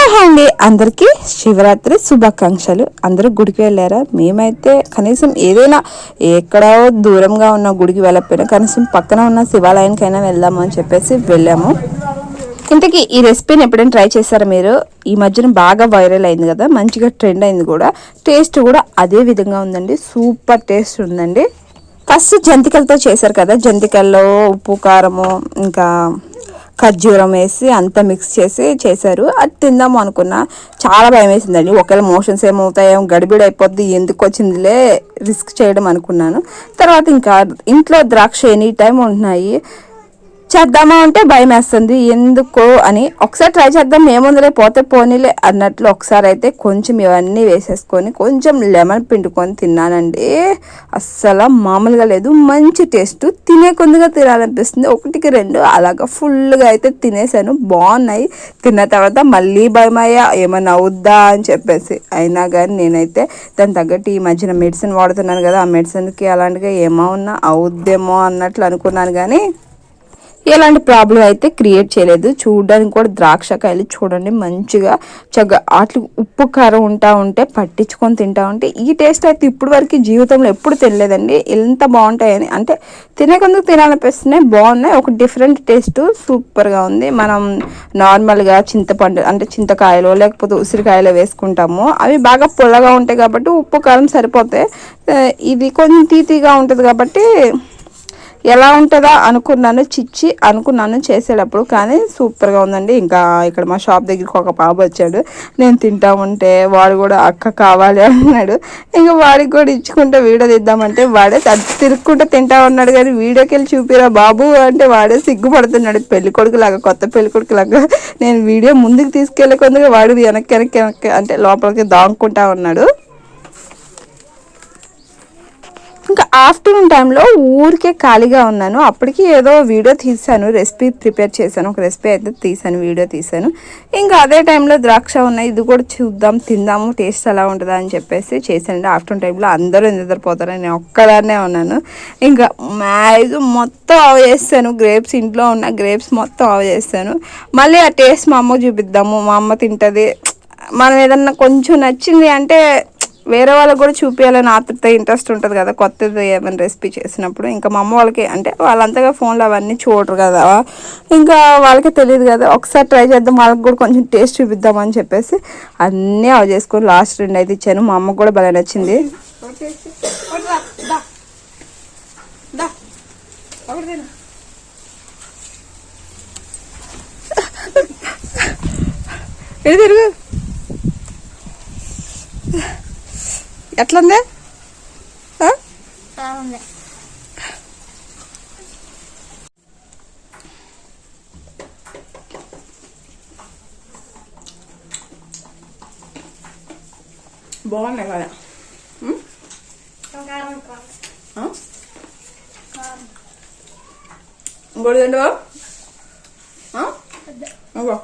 Hello అండి అందరికీ శివరాత్రి శుభాకాంక్షలు. అందరూ గుడికి వెళ్ళారా? మేమైతే కనీసం ఏదైనా ఎక్కడో దూరంగా ఉన్న గుడికి వెళ్ళకపోయినా కనీసం పక్కన ఉన్న శివాలయానికైనా వెళ్దాము అని చెప్పేసి వెళ్ళాము. ఇంతకీ ఈ రెసిపీని ఎప్పుడైనా ట్రై చేశారా మీరు? ఈ మధ్యన బాగా వైరల్ అయింది కదా మంచిగా ట్రెండ్ అయింది కూడా. టేస్ట్ కూడా అదే విధంగా ఉందండి. సూపర్ టేస్ట్ ఉందండి. ఫస్ట్ జంతికలతో చేశారు కదా జంతికల్లో ఉప్పు కారము ఇంకా ఖర్జూరం వేసి అంతా మిక్స్ చేసి చేశారు. అది తిందాము అనుకున్నా. చాలా భయం వేసిందండి. ఒకవేళ మోషన్స్ ఏమవుతాయో గడిబిడి అయిపోద్ది ఎందుకు వచ్చిందిలే రిస్క్ చేయడం అనుకున్నాను. తర్వాత ఇంకా ఇంట్లో ద్రాక్ష ఎనీ టైం ఉంటున్నాయి. చేద్దామా అంటే భయం వేస్తుంది ఎందుకో అని. ఒకసారి ట్రై చేద్దాం ఏముందిలే పోతే పోనీలే అన్నట్లు ఒకసారి అయితే కొంచెం ఇవన్నీ వేసేసుకొని కొంచెం లెమన్ పిండుకొని తిన్నానండి. అస్సలు మామూలుగా లేదు. మంచి టేస్ట్. తినే కొద్దిగా తినాలనిపిస్తుంది. ఒకటికి రెండు అలాగా ఫుల్గా అయితే తినేసాను. బాగున్నాయి. తిన్న తర్వాత మళ్ళీ భయం అయ్యా ఏమన్నా అవుద్దా అని చెప్పేసి. అయినా కానీ నేనైతే దాని తగ్గట్టు ఈ మధ్యన మెడిసిన్ వాడుతున్నాను కదా ఆ మెడిసిన్కి అలాంటిగా ఉన్నా అవుద్దేమో అన్నట్లు అనుకున్నాను కానీ ఎలాంటి ప్రాబ్లం అయితే క్రియేట్ చేయలేదు. చూడడానికి కూడా ద్రాక్షకాయలు చూడండి మంచిగా చక్కగా అట్లు ఉప్పు కారం ఉంటా ఉంటే పట్టించుకొని తింటా ఉంటే ఈ టేస్ట్ అయితే ఇప్పుడు వరకు జీవితంలో ఎప్పుడు తినలేదండి. ఎంత బాగుంటాయని అంటే తినే కొందుకు తినాలనిపిస్తున్నాయి బాగున్నాయి. ఒక డిఫరెంట్ టేస్ట్ సూపర్గా ఉంది. మనం నార్మల్గా చింతపండు అంటే చింతకాయలు లేకపోతే ఉసిరికాయలు వేసుకుంటాము. అవి బాగా పొల్లగా ఉంటాయి కాబట్టి ఉప్పు కారం సరిపోతాయి ఇది కొంచెం తీతిగా ఉంటుంది కాబట్టి ఎలా ఉంటుందా అనుకున్నాను చిచ్చి అనుకున్నాను చేసేటప్పుడు. కానీ సూపర్గా ఉందండి. ఇంకా ఇక్కడ మా షాప్ దగ్గరికి ఒక పాప వచ్చాడు. నేను తింటా ఉంటే వాడు కూడా అక్క కావాలి అన్నాడు. ఇంకా వాడికి కూడా ఇచ్చుకుంటే వీడియో తీద్దామంటే వాడే తిరుక్కుంటే తింటా ఉన్నాడు. కానీ వీడియోకి వెళ్ళి చూపిరా బాబు అంటే వాడే సిగ్గుపడుతున్నాడు. పెళ్ళి కొడుకులాగా కొత్త పెళ్ళి కొడుకులాగా. నేను వీడియో ముందుకు తీసుకెళ్ళే వాడు వెనక్కి వెనక్కి వెనక్కి అంటే లోపలికి దాంకుంటా ఉన్నాడు. ఇంకా ఆఫ్టర్నూన్ టైంలో ఊరికే ఖాళీగా ఉన్నాను. అప్పటికి ఏదో వీడియో తీసాను రెసిపీ ప్రిపేర్ చేశాను. ఒక రెసిపీ అయితే తీసాను వీడియో తీసాను ఇంకా అదే టైంలో ద్రాక్ష ఉన్నాయి ఇది కూడా చూద్దాం తిందాము టేస్ట్ ఎలా ఉంటుందా అని చెప్పేసి చేశాను ఆఫ్టర్నూన్ టైంలో అందరూ నిద్రపోతారు నేను ఒక్కదాన్నే ఉన్నాను. ఇంకా మ్యాక్సిమం మొత్తం ఆవ్ చేస్తాను గ్రేప్స్ ఇంట్లో ఉన్న గ్రేప్స్ మొత్తం ఆవ్ చేస్తాను. మళ్ళీ ఆ టేస్ట్ మా అమ్మ చూపిద్దాము మా అమ్మ తింటుంది. మనం ఏదన్నా కొంచెం నచ్చింది అంటే వేరే వాళ్ళకి కూడా చూపించాలని ఆతృత ఇంట్రెస్ట్ ఉంటుంది కదా. కొత్తది ఏమైనా రెసిపీ చేసినప్పుడు ఇంకా మా అమ్మ వాళ్ళకి అంటే వాళ్ళంతగా ఫోన్లో అవన్నీ చూడరు కదా. ఇంకా వాళ్ళకి తెలియదు కదా. ఒకసారి ట్రై చేద్దాం వాళ్ళకి కూడా కొంచెం టేస్ట్ చూపిద్దామని చెప్పేసి అన్నీ అవి చేసుకొని లాస్ట్ రెండు అయితే ఇచ్చాను. మా అమ్మకు కూడా భలే నచ్చింది. తిరుగు. ఎట్లుంది? బాగున్నాయి కదా? ఇంకోటి తింటావా? ఇంకో.